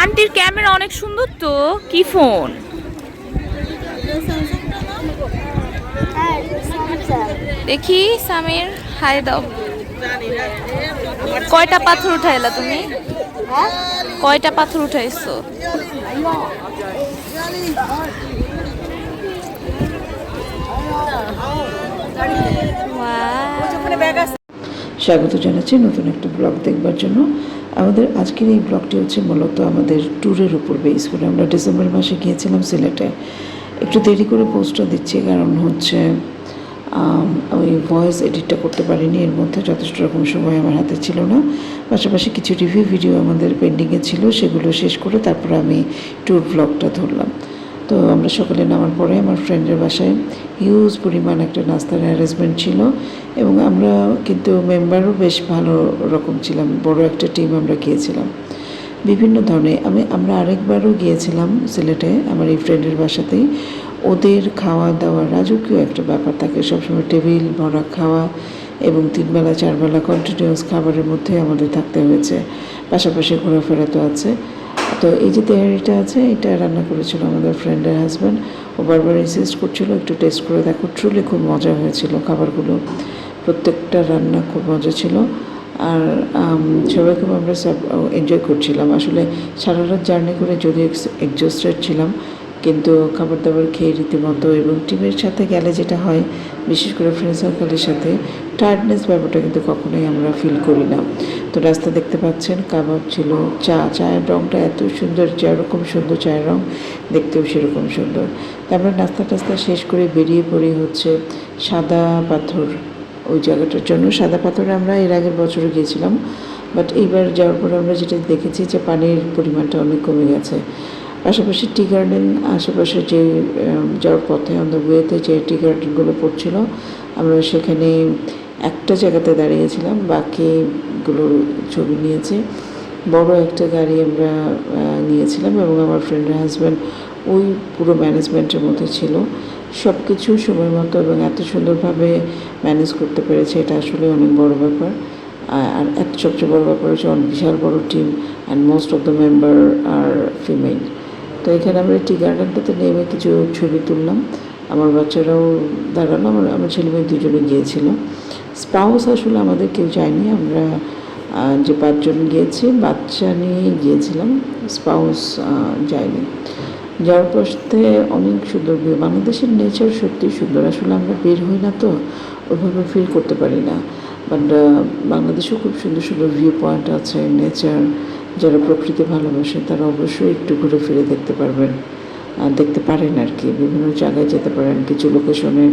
আন্টির ক্যামেরা অনেক সুন্দর তো? কি ফোন? দেখি, সামির, হাই দাও। কয়টা পাথর উঠাইলা তুমি? কয়টা পাথর উঠাইছো? স্বাগত জানাচ্ছি নতুন একটা ব্লগ দেখবার জন্য। আমাদের আজকের এই ব্লগটি হচ্ছে মূলত আমাদের ট্যুরের উপর বেস করে। আমরা ডিসেম্বর মাসে গিয়েছিলাম সিলেটে। একটু দেরি করে পোস্টটা দিচ্ছি কারণ হচ্ছে আম, ভয়েস এডিটটা করতে পারিনি। এর মধ্যে যথেষ্ট রকম সময় আমার হাতে ছিল না। পাশাপাশি কিছু রিভিউ ভিডিও আমাদের পেন্ডিংয়ে ছিল সেগুলো শেষ করে তারপর আমি ট্যুর ব্লগটা ধরলাম। তো আমরা সকালে নামার পরে আমার ফ্রেন্ডের বাসায় হিউজ পরিমাণ একটা নাস্তার অ্যারেঞ্জমেন্ট ছিল এবং আমরা কিন্তু মেম্বারও বেশ ভালো রকম ছিলাম, বড় একটা টিম আমরা গিয়েছিলাম। বিভিন্ন ধরনের, আমি, আমরা আরেকবারও গিয়েছিলাম সিলেটে আমার এই ফ্রেন্ডের বাসাতেই। ওদের খাওয়া দাওয়া রাজকীয় একটা ব্যাপার থাকে, সবসময় টেবিল ভরা খাওয়া এবং তিনবেলা, চারবেলা কন্টিনিউয়াস খাবারের মধ্যে আমাদের থাকতে হয়েছে। পাশাপাশি ঘোরাফেরা তো আছে। তো এই যে তেহারিটা আছে, এটা রান্না করেছিল আমাদের ফ্রেন্ডের হাজব্যান্ড ও বারবার ইনসিস্ট করছিল, একটু টেস্ট করে দেখো। ট্রুলি খুব মজা হয়েছিল খাবারগুলো। প্রত্যেকটা রান্না খুব মজা ছিল। আর সবাই খুব আমরা সব এনজয় করছিলাম। আসলে সারা রাত জার্নি করে যদি এক্সস্টেড ছিলাম, কিন্তু খাবার দাবার খেয়ে রীতিমতো এবং টিমের সাথে গেলে যেটা হয়, বিশেষ করে ফ্রেন্ড সার্কেলের সাথে টায়ার্ডনেস ব্যাপারটা কিন্তু কখনোই আমরা ফিল করি না। তো রাস্তা দেখতে পাচ্ছেন, কাবাব ছিল, চা, চায়ের রঙটা এত সুন্দর, যেরকম সুন্দর চায়ের রঙ দেখতেও সেরকম সুন্দর। তারপরে নাস্তা টাস্তা শেষ করে বেরিয়ে পড়ি হচ্ছে সাদা পাথর, ওই জায়গাটার জন্য। সাদা পাথরে আমরা এর আগের বছরে গিয়েছিলাম বাট এইবার যাওয়ার পরে আমরা যেটা দেখেছি যে পানির পরিমাণটা অনেক কমে গেছে। পাশাপাশি টি গার্ডেন আশেপাশে যে যাওয়ার পথে অন দ্য ওয়েতে যে টি গার্ডেনগুলো পড়ছিল, আমরা সেখানে একটা জায়গাতে দাঁড়িয়েছিলাম বাকিগুলোর ছবি নিয়েছি। বড় একটা গাড়ি আমরা নিয়েছিলাম এবং আমার ফ্রেন্ডের হাজব্যান্ড ওই পুরো ম্যানেজমেন্টের মধ্যে ছিল। সব কিছু সময় মতো এবং এত সুন্দরভাবে ম্যানেজ করতে পেরেছে, এটা আসলে অনেক বড় ব্যাপার। আর এত, সবচেয়ে বড় ব্যাপার হচ্ছে অনেক বিশাল বড় team and most of the member R female তো এখানে আমরা টি গার্ডেনটাতে নেমে কিছু ছবি তুললাম। আমার বাচ্চারাও দাঁড়াল, আমার আমার ছেলে মেয়ে দুজনে গিয়েছিল। স্পাউস আসলে আমাদের কেউ যায়নি আমরা যে পাঁচজন গিয়েছি, বাচ্চা নিয়ে গিয়েছিলাম, স্পাউস যায়নি। যাওয়ার পথে অনেক সুন্দর ভিউ বাংলাদেশের নেচার সত্যি সুন্দর। আসলে আমরা বের হই না তো ওইভাবে ফিল করতে পারি না। বাট বাংলাদেশেও খুব সুন্দর সুন্দর ভিউ পয়েন্ট আছে নেচার যারা প্রকৃতি ভালোবাসে, তারা অবশ্যই একটু ঘুরে ফিরে দেখতে পারবেন। দেখতে পারেন আর কি। বিভিন্ন জায়গায় যেতে পারেন, কিছু লোকেশনের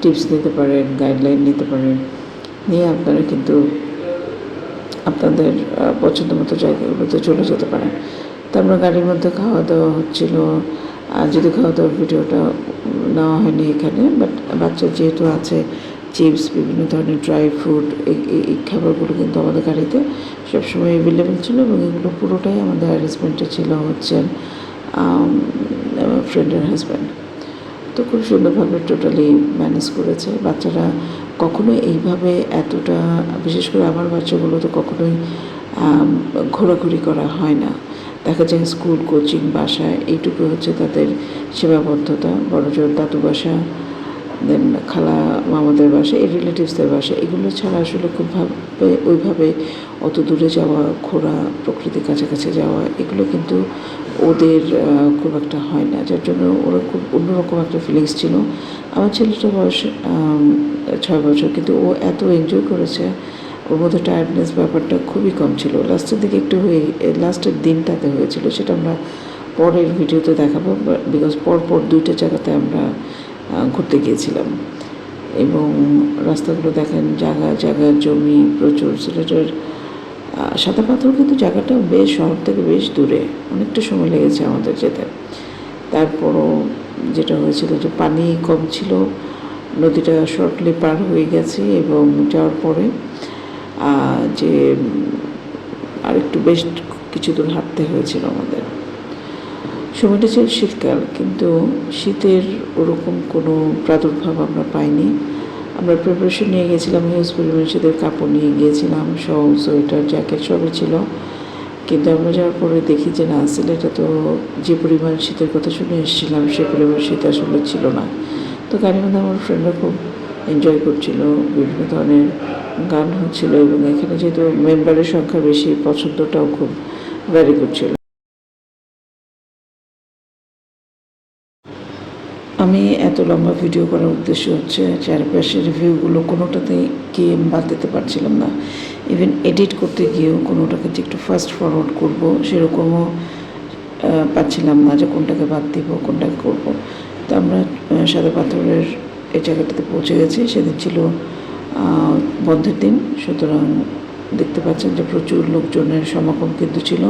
টিপস নিতে পারেন গাইডলাইন নিতে পারেন। নিয়ে আপনারা কিন্তু আপনাদের পছন্দ মতো জায়গাগুলোতে চলে যেতে পারেন। তো আমরা গাড়ির মধ্যে খাওয়া দাওয়া হচ্ছিল। আর যদি খাওয়া দাওয়ার ভিডিওটা নেওয়া হয়নি এখানে বাট বাচ্চা যেহেতু আছে, চিপস, বিভিন্ন ধরনের ড্রাই ফ্রুট এই খাবারগুলো কিন্তু আমাদের গাড়িতে সবসময় অ্যাভেলেবেল ছিল এবং এগুলো পুরোটাই আমাদের অ্যারেঞ্জমেন্টে ছিল হচ্ছে ফ্রেন্ডের হাজব্যান্ড তো খুব সুন্দরভাবে টোটালি ম্যানেজ করেছে। বাচ্চারা কখনোই এইভাবে এতটা, বিশেষ করে আমার বাচ্চাগুলো তো কখনোই ঘোরাঘুরি করা হয় না। দেখা যায় স্কুল কোচিং বাসা এইটুকু হচ্ছে তাদের সেবাবদ্ধতা বড় জোর দাদু বাসা, দেন খালা মামাদের বাসা, এই রিলেটিভসদের বাসা, এগুলো ছাড়া আসলে খুবভাবে, ওইভাবে অত দূরে যাওয়া, ঘোরা, প্রকৃতির কাছাকাছি যাওয়া, এগুলো কিন্তু ওদের খুব একটা হয় না। যার জন্য ওরা খুব অন্যরকম একটা ফিলিংস ছিল। আমার ছেলেটার বয়স ছয় বছর, কিন্তু ও এত এনজয় করেছে। ওর মধ্যে টায়ার্ডনেস ব্যাপারটা খুবই কম ছিল। লাস্টের দিকে একটু হয়ে, লাস্টের দিনটাতে হয়েছিল, সেটা আমরা পরের ভিডিওতে দেখাবো বিকজ পরপর পর দুইটা জায়গাতে আমরা ঘুরতে গিয়েছিলাম। এবং রাস্তাগুলো দেখেন, জায়গা জায়গা, জমি প্রচুর। সিলেটের সাদা পাথর কিন্তু জায়গাটা বেশ শহর থেকে বেশ দূরে অনেকটা সময় লেগেছে আমাদের যেতে। তারপরও যেটা হয়েছিল যে পানি কম ছিল নদীটা শর্টলি পার হয়ে গেছে এবং যাওয়ার পরে যে উম, আরেকটু বেশ কিছু দূর হাঁটতে হয়েছিল আমাদের। সময়টা ছিল শীতকাল কিন্তু শীতের ওরকম কোনো প্রাদুর্ভাব আমরা পাইনি। আমরা প্রিপারেশন নিয়ে গেছিলাম হিউজ পরিমাণ শীতের কাপড় নিয়ে গিয়েছিলাম সব সোয়েটার জ্যাকেট সবই ছিল। কিন্তু আমরা যাওয়ার পরে দেখি যে না, সিলেটে তো যে পরিমাণ শীতের কথা শুনে এসেছিলাম, সে পরিমাণ শীত আসলে ছিল না। তো গানের মধ্যে আমার ফ্রেন্ডরা খুব এনজয় করছিল, বিভিন্ন ধরনের গান হচ্ছিল এবং এখানে যেহেতু মেম্বারের সংখ্যা বেশি, পছন্দটাও খুব ভ্যারি করছিল আমি এত লম্বা ভিডিও করার উদ্দেশ্য হচ্ছে চারপাশের ভিউগুলো কোনোটাতেই কে বাদ দিতে পারছিলাম না। ইভেন এডিট করতে গিয়েও কোনোটাকে যে একটু ফাস্ট ফরওয়ার্ড করব সেরকমও পাচ্ছিলাম না যে কোনটাকে বাদ দিব, কোনটাকে করব। তো আমরা সাদা পাথরের এই জায়গাটাতে পৌঁছে গেছি। সেদিন ছিল বন্ধের দিন। সুতরাং দেখতে পাচ্ছেন যে প্রচুর লোকজনের সমাগম কিন্তু ছিল।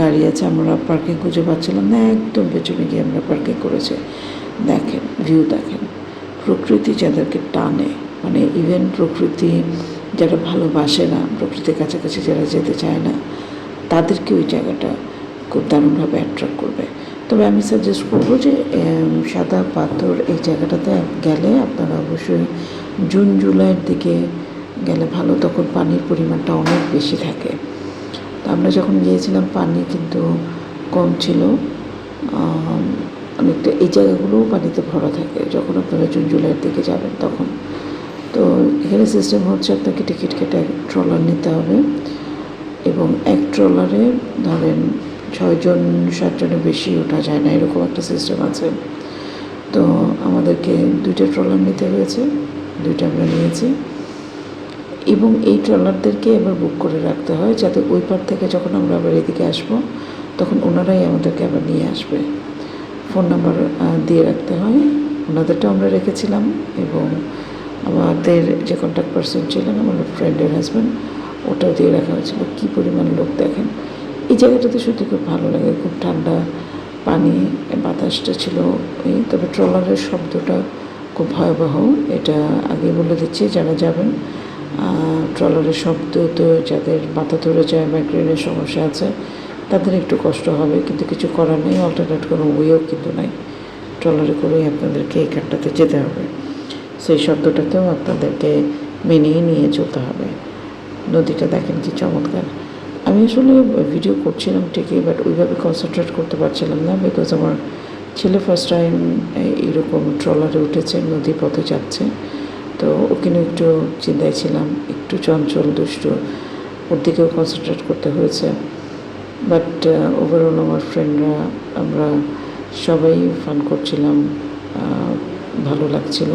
গাড়ি আছে, আমরা পার্কিং খুঁজে পাচ্ছিলাম না, একদম পেছনে গিয়ে আমরা পার্কিং করেছি। দেখেন ভিউ দেখেন। প্রকৃতি যাদেরকে টানে মানে ইভেন প্রকৃতি যারা ভালোবাসে না, প্রকৃতির কাছাকাছি যারা যেতে চায় না, তাদেরকে ওই জায়গাটা খুব দারুণভাবে অ্যাট্রাক্ট করবে। তবে আমি সাজেস্ট করব যে সাদা পাথর এই জায়গাটাতে গেলে আপনারা অবশ্যই জুন, জুলাইয়ের দিকে গেলে ভালো, তখন পানির পরিমাণটা অনেক বেশি থাকে। তো আমরা যখন গিয়েছিলাম, পানি কিন্তু কম ছিল অনেকটা এই জায়গাগুলোও পানিতে ভরা থাকে। যখন আপনারা জুন, জুলাইয়ের দিকে যাবেন তখন। তো এখানে সিস্টেম হচ্ছে আপনাকে টিকিট কেটে এক ট্রলার নিতে হবে। এবং এক ট্রলারে ধরেন ছয়জন সাতজনের বেশি ওঠা যায় না, এরকম একটা সিস্টেম আছে। তো আমাদেরকে দুইটা ট্রলার নিতে হয়েছে, দুইটা আমরা নিয়েছি। এবং এই ট্রলারদেরকে এবার বুক করে রাখতে হয়, যাতে ওই পার থেকে যখন আমরা আবার এদিকে আসব, তখন ওনারাই আমাদেরকে আবার নিয়ে আসবে। ফোন নাম্বার দিয়ে রাখতে হয়। ওনাদেরটাও আমরা রেখেছিলাম এবং আমাদের যে কন্ট্যাক্ট পার্সন ছিলেন, আমার ফ্রেন্ডের হাজব্যান্ড ওটাও দিয়ে রাখা হয়েছিল। কী পরিমাণ লোক দেখেন। এই জায়গাটাতে সত্যি খুব ভালো লাগে, খুব ঠান্ডা পানি, বাতাসটা ছিল। এই তবে ট্রলারের শব্দটা খুব ভয়াবহ। এটা আগে বলে দিচ্ছি, যারা যাবেন ট্রলারের শব্দ তো যাদের মাথা ধরে যায় মাইগ্রেনের সমস্যা আছে তাদের একটু কষ্ট হবে, কিন্তু কিছু করার নেই অল্টারনেট কোনো ওয়েও কিন্তু নাই। ট্রলারে করেই আপনাদেরকে এই এখানটাতে যেতে হবে। সেই শব্দটাতেও আপনাদেরকে মেনেই নিয়ে চলতে হবে। নদীটা দেখেন কি চমৎকার। আমি আসলে ভিডিও করছিলাম ঠিকই বাট ওইভাবে কনসেন্ট্রেট করতে পারছিলাম না বিকজ আমার ছেলে ফার্স্ট টাইম এইরকম ট্রলারে উঠেছে নদী পথে যাচ্ছে। তো ওকে নিয়ে একটু চিন্তায় ছিলাম, একটু চঞ্চল, দুষ্টু, ওর দিকেও কনসেন্ট্রেট করতে হয়েছে। বাট ওভারঅল আমার ফ্রেন্ডরা আমরা সবাই ফান করছিলাম ভালো লাগছিল।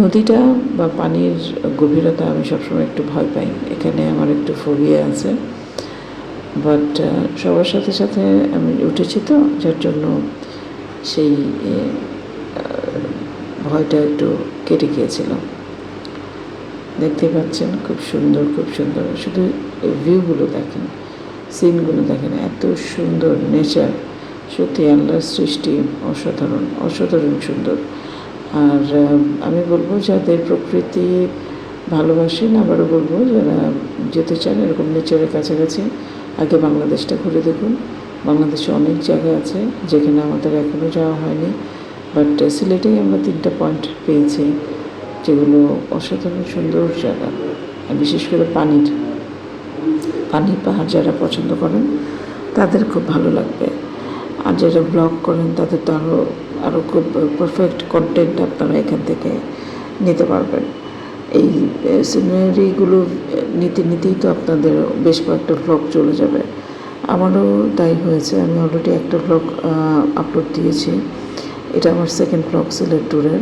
নদীটা বা পানির গভীরতা আমি সবসময় একটু ভয় পাই। এখানে আমার একটু ফোবিয়া আছে। বাট সবার সাথে সাথে আমি উঠেছি তো, যার জন্য সেই ভয়টা একটু কেটে গিয়েছিল। দেখতে পাচ্ছেন, খুব সুন্দর খুব সুন্দর। শুধু ভিউগুলো দেখেন। সিনগুলো দেখেন, এত সুন্দর নেচার। সত্যি আল্লাহর সৃষ্টি অসাধারণ অসাধারণ সুন্দর। আর আমি বলব যাদের প্রকৃতি ভালোবাসেন, আবারও বলব যারা যেতে চান এরকম নেচারের কাছাকাছি, আগে বাংলাদেশটা ঘুরে দেখুন। বাংলাদেশে অনেক জায়গা আছে যেখানে আমাদের এখনও যাওয়া হয়নি। বাট সিলেটেই আমরা তিনটা পয়েন্ট পেয়েছি যেগুলো অসাধারণ সুন্দর জায়গা বিশেষ করে পানির। পানি পাহাড় যারা পছন্দ করেন, তাদের খুব ভালো লাগবে। আর যারা ব্লগ করেন, তাদের তো আরও আরও খুব পারফেক্ট কন্টেন্ট আপনারা এখান থেকে নিতে পারবেন। এই সিনারিগুলো নিতে, নিতেই তো আপনাদের বেশ কয়েকটা ব্লগ চলে যাবে। আমারও তাই হয়েছে, আমি অলরেডি একটা ব্লগ আপলোড দিয়েছি। এটা আমার সেকেন্ড ব্লগ সিলেট ট্যুরের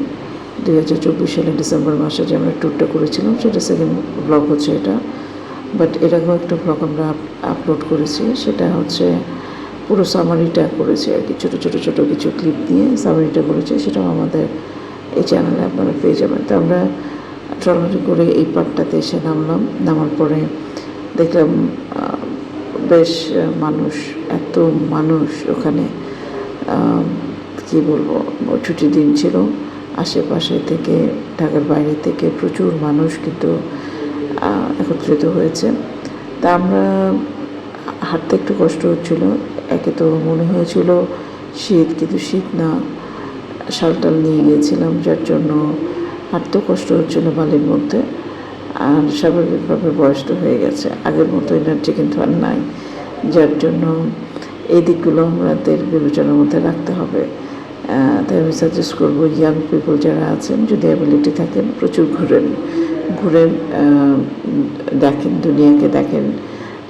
দুই হাজার চব্বিশ সালের ডিসেম্বর মাসে যে আমরা ট্যুরটা করেছিলাম, সেটা সেকেন্ড ব্লগ হচ্ছে এটা। বাট এরকম একটা ব্লগ আমরা আপলোড করেছি। সেটা হচ্ছে পুরো সামারিটা করেছি আর কি। ছোটো ছোটো ছোটো কিছু ক্লিপ দিয়ে সামারিটা করেছি। সেটাও আমাদের এই চ্যানেলে আপনারা পেয়ে যাবেন। তো আমরা ট্রলারে করে এই পার্টটাতে এসে নামলাম। নামার পরে দেখলাম বেশ মানুষ, এত মানুষ ওখানে কি বলব, ছুটির দিন ছিল। আশেপাশে থেকে, ঢাকার বাইরে থেকে প্রচুর মানুষ কিন্তু একত্রিত হয়েছে। তা আমরা হাঁটতে একটু কষ্ট হচ্ছিল। একে তো মনে হয়েছিল শীত, কিন্তু শীত না। শালটাল নিয়ে গিয়েছিলাম, যার জন্য হাঁটতেও কষ্ট হচ্ছিল বালির মধ্যে। আর স্বাভাবিকভাবে বয়স তো হয়ে গেছে। আগের মতো এনার্জি কিন্তু আর নাই। যার জন্য এই দিকগুলো আমাদের বিবেচনার মধ্যে রাখতে হবে। তাই আমি সাজেস্ট করব ইয়াং পিপল যারা আছেন, যদি অ্যাবিলিটি থাকেন, প্রচুর ঘুরেন। আহ, দেখেন দুনিয়াকে দেখেন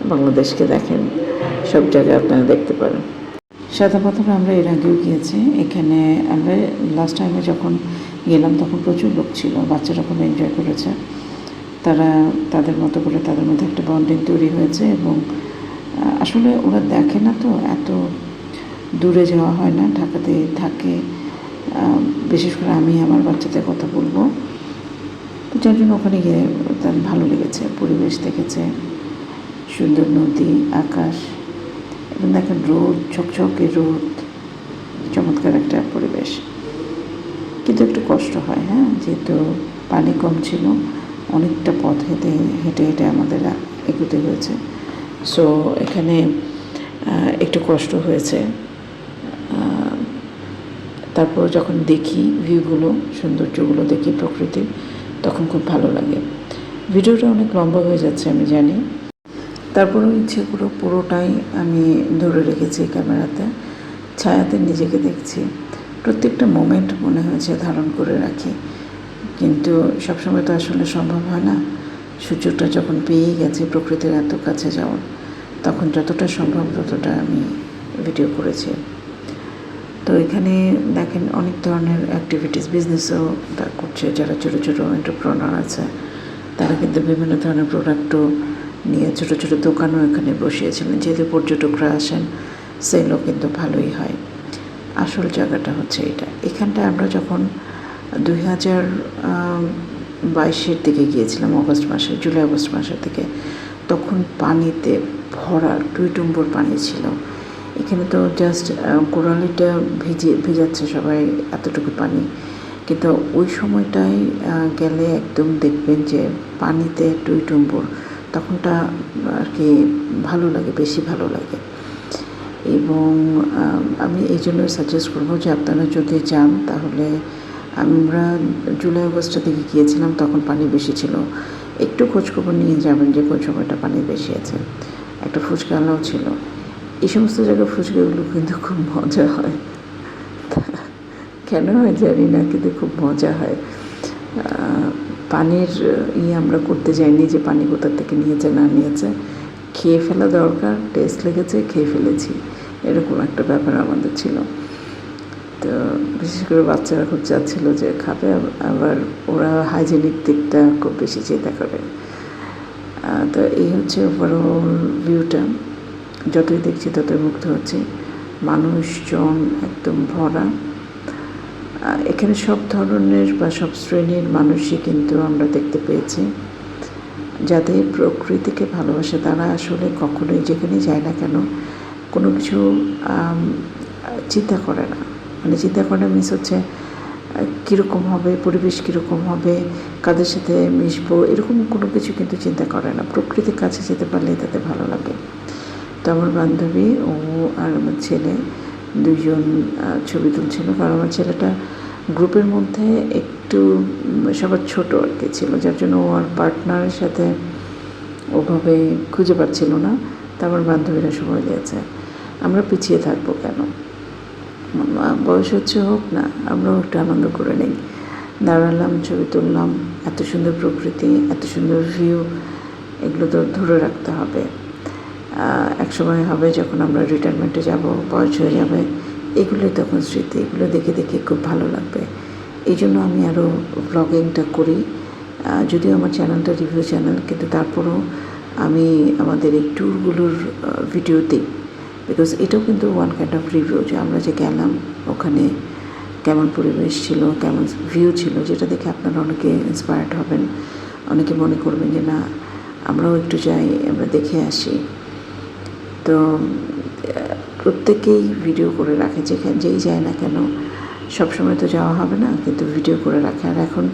বাংলাদেশকে দেখেন সব জায়গায় আপনারা দেখতে পারেন। সাদা পাথর আমরা এর আগেও গিয়েছি। এখানে আমরা লাস্ট টাইমে যখন গেলাম তখন প্রচুর লোক ছিল বাচ্চারা খুব এনজয় করেছে। তারা তাদের মতো করে তাদের মধ্যে একটা বন্ডিং তৈরি হয়েছে এবং আসলে ওরা দেখে না তো এত দূরে যাওয়া হয় না ঢাকাতে থাকে। বিশেষ করে আমি আমার বাচ্চাদের কথা বলব। তো যার জন্য ওখানে গিয়ে তার ভালো লেগেছে, পরিবেশ দেখেছে, সুন্দর নদী, আকাশ, এবং দেখেন রোদ, ঝকঝকে রোদ, চমৎকার একটা পরিবেশ। কিন্তু একটু কষ্ট হয় হ্যাঁ? যেহেতু পানি কম ছিল, অনেকটা পথ হেঁটে হেঁটে হেঁটে আমাদের এগোতে হয়েছে। সো এখানে একটু কষ্ট হয়েছে। তারপর যখন দেখি ভিউগুলো সৌন্দর্যগুলো দেখি প্রকৃতির তখন খুব ভালো লাগে। ভিডিওটা অনেক লম্বা হয়ে যাচ্ছে, আমি জানি। তারপরেও ইচ্ছেগুলো পুরোটাই আমি ধরে রেখেছি ক্যামেরাতে। ছায়াতে নিজেকে দেখছি। প্রত্যেকটা মোমেন্ট মনে হয়েছে ধারণ করে রাখি। কিন্তু সবসময় তো আসলে সম্ভব হয় না। সুযোগটা যখন পেয়ে গেছে প্রকৃতির এত কাছে যাওয়ার, তখন যতটা সম্ভব ততটা আমি ভিডিও করেছি। তো এখানে দেখেন অনেক ধরনের অ্যাক্টিভিটিস বিজনেসও করছে। যারা ছোটো ছোটো এন্টারপ্রনার আছে, তারা কিন্তু বিভিন্ন ধরনের প্রোডাক্টও নিয়ে ছোটো ছোটো দোকানও এখানে বসিয়েছিলেন। যেহেতু পর্যটকরা আসেন সেলও কিন্তু ভালোই হয়। আসল জায়গাটা হচ্ছে এটা। এখানটা আমরা যখন দুই হাজার বাইশের দিকে গিয়েছিলাম, অগস্ট মাসে, জুলাই আগস্ট মাসের দিকে, তখন পানিতে ভরা টুইটুম্বুর পানি ছিল। এখানে তো জাস্ট গোড়ালিটা ভিজে, ভিজাচ্ছে সবাই এতটুকু পানি। কিন্তু ওই সময়টায় গেলে একদম দেখবেন যে পানিতে টুইটুম্বুর তখনটা আর কি ভালো লাগে, বেশি ভালো লাগে। এবং আমি এই জন্য সাজেস্ট করব যে আপনারা যদি যান, তাহলে আমরা জুলাই আগস্টের দিকে গিয়েছিলাম, তখন পানি বেশি ছিল। একটু খোঁজখবর নিয়ে যাবেন যে কোন সময়টা পানি বেশি আছে। একটা ফুচকালাও ছিল। এই সমস্ত জায়গায় ফুচকাগুলো কিন্তু খুব মজা হয়। কেন হয় জানি না, কিন্তু খুব মজা হয়। পানির ইয়ে আমরা করতে যাইনি যে পানি কোথার থেকে নিয়েছে, না নিয়েছে। খেয়ে ফেলা দরকার টেস্ট লেগেছে, খেয়ে ফেলেছি। এরকম একটা ব্যাপার আমাদের ছিল। তো বিশেষ করে বাচ্চারা খুব চাচ্ছিল যে খাবে, আবার ওরা হাইজেনিক দিকটা খুব বেশি চিন্তা করে। তো এই হচ্ছে ওভারঅল ভিউটা যতই দেখছি ততই মুগ্ধ হচ্ছে। মানুষজন একদম ভরা। এখানে সব ধরনের বা সব শ্রেণির মানুষই কিন্তু আমরা দেখতে পেয়েছি। যাদের প্রকৃতিকে ভালোবাসে তারা আসলে কখনোই যেখানে যায় না কেন কোনো কিছু চিন্তা করে না। মানে চিন্তা করে মিস হচ্ছে, কীরকম হবে, পরিবেশ কীরকম হবে, কাদের সাথে মিশবো, এরকম কোনো কিছু কিন্তু চিন্তা করে না। প্রকৃতির কাছে যেতে পারলেই তাতে ভালো লাগে। তো আমার বান্ধবী, ও আর আমার ছেলে দুজন ছবি তুলছিল। কারণ আমার ছেলেটা গ্রুপের মধ্যে একটু সবার ছোট আর কি ছিল, যার জন্য ও আর পার্টনারের সাথে ওভাবে খুঁজে পাচ্ছিল না। তা আমার বান্ধবীরা সময় দিয়েছে, আমরা পিছিয়ে থাকব কেন? বয়স হচ্ছে হোক না আমরাও একটু আনন্দ করে নিই। দাঁড়ালাম, ছবি তুললাম, এত সুন্দর প্রকৃতি, এত সুন্দর ভিউ এগুলো তো ধরে রাখতে হবে। এক সময় হবে যখন আমরা রিটায়ারমেন্টে যাব, বয়স হয়ে যাবে। এগুলোই তখন স্মৃতি, এগুলো দেখে দেখে খুব ভালো লাগবে। এই জন্য আমি আরও ব্লগিংটা করি। যদিও আমার চ্যানেলটা রিভিউ চ্যানেল কিন্তু তারপরও আমি আমাদের এই ট্যুরগুলোর ভিডিও দিই। বিকজ এটাও কিন্তু ওয়ান কাইন্ড অফ রিভিউ যে আমরা যে গেলাম, ওখানে কেমন পরিবেশ ছিল, কেমন ভিউ ছিল, যেটা দেখে আপনারা অনেকে ইন্সপায়ার্ড হবেন। অনেকে মনে করবেন যে, না, আমরাও একটু যাই, আমরা দেখে আসি। তো প্রত্যেকেই ভিডিও করে রাখে যেখানে, যেই যায় না কেন। সবসময় তো যাওয়া হবে না, কিন্তু ভিডিও করে রাখে। আর এখন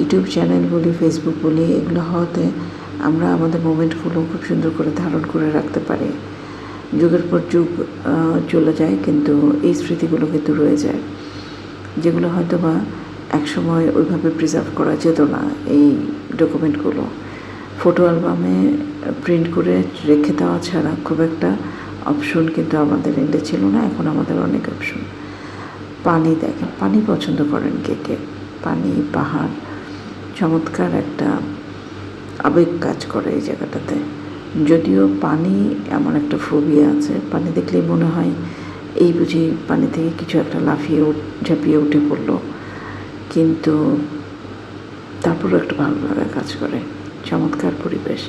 ইউটিউব চ্যানেল বলি ফেসবুক বলি, এগুলো হওয়াতে আমরা আমাদের মোমেন্টগুলো খুব সুন্দর করে ধারণ করে রাখতে পারি। যুগের পর যুগ চলে যায়, কিন্তু এই স্মৃতিগুলো কিন্তু রয়ে যায়। যেগুলো হয়তো বা একসময় ওইভাবে প্রিজার্ভ করা যেত না, এই ডকুমেন্টগুলো ফটো অ্যালবামে প্রিন্ট করে রেখে দেওয়া ছাড়া খুব একটা অপশন কিন্তু আমাদের এন্ডে ছিল না, এখন আমাদের অনেক অপশন পানি দেখেন, পানি পছন্দ করেন কে কে? পানি, পাহাড়, চমৎকার একটা আবেগ কাজ করে এই জায়গাটাতে। যদিও পানি এমন একটা ফোবিয়া আছে, পানি দেখলেই মনে হয় এই বুঝি পানি থেকে কিছু একটা লাফিয়ে ঝাঁপিয়ে উঠে পড়ল। কিন্তু তারপরেও একটা ভালো লাগা কাজ করে। চমৎকার পরিবেশ।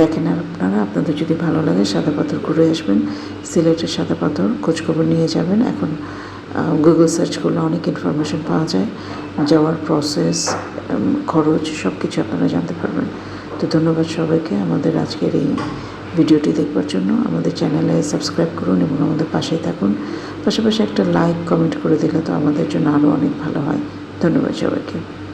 দেখেন আপনারা, আপনাদের যদি ভালো লাগে সাদা পাথর ঘুরে আসবেন, সিলেটের সাদা পাথর, খোঁজখবর নিয়ে যাবেন। এখন গুগল সার্চ করলে অনেক ইনফরমেশন পাওয়া যায়। যাওয়ার প্রসেস খরচ সব কিছু আপনারা জানতে পারবেন। তো ধন্যবাদ সবাইকে আমাদের আজকের এই ভিডিওটি দেখবার জন্য। আমাদের চ্যানেলে সাবস্ক্রাইব করুন এবং আমাদের পাশেই থাকুন। পাশাপাশি একটা লাইক কমেন্ট করে দিলে তো আমাদের জন্য আরও অনেক ভালো হয়। ধন্যবাদ সবাইকে।